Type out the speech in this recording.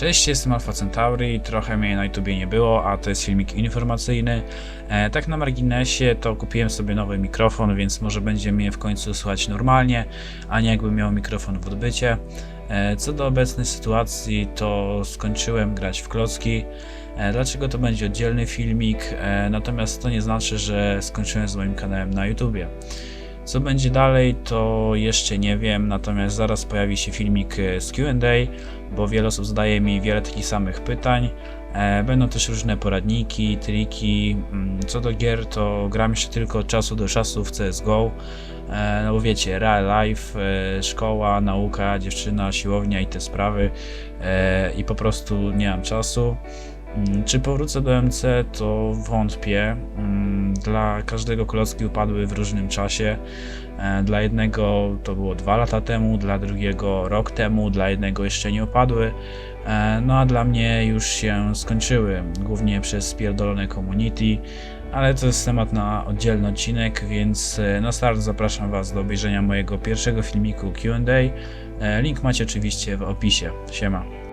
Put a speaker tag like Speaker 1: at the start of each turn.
Speaker 1: Cześć, jestem Alpha Centauri, trochę mnie na YouTubie nie było, a to jest filmik informacyjny. E, tak na marginesie to kupiłem sobie nowy mikrofon, więc może będzie mnie w końcu słychać normalnie, a nie jakbym miał mikrofon w odbycie. E, co do obecnej sytuacji, to skończyłem grać w klocki. E, dlaczego to będzie oddzielny filmik? E, natomiast to nie znaczy, że skończyłem z moim kanałem na YouTubie. Co będzie dalej, to jeszcze nie wiem, natomiast zaraz pojawi się filmik z QA, bo wiele osób zadaje mi wiele takich samych pytań. E, Będą też różne poradniki, triki. Mm, Co do gier, to gram jeszcze tylko od czasu do czasu w CSGO. E, No bo wiecie, real life, e, szkoła, nauka, dziewczyna, siłownia i te sprawy. I po prostu nie mam czasu. Mm, Czy powrócę do MC, to wątpię. Mm, Dla każdego klocki upadły w różnym czasie. E, Dla jednego to było dwa lata temu, dla drugiego rok temu, dla jednego jeszcze nie opadły. E, No a dla mnie już się skończyły, głównie przez spierdolone community, ale to jest temat na oddzielny odcinek, więc e, na start zapraszam Was do obejrzenia mojego pierwszego filmiku Q&A. Link macie oczywiście w opisie. Siema.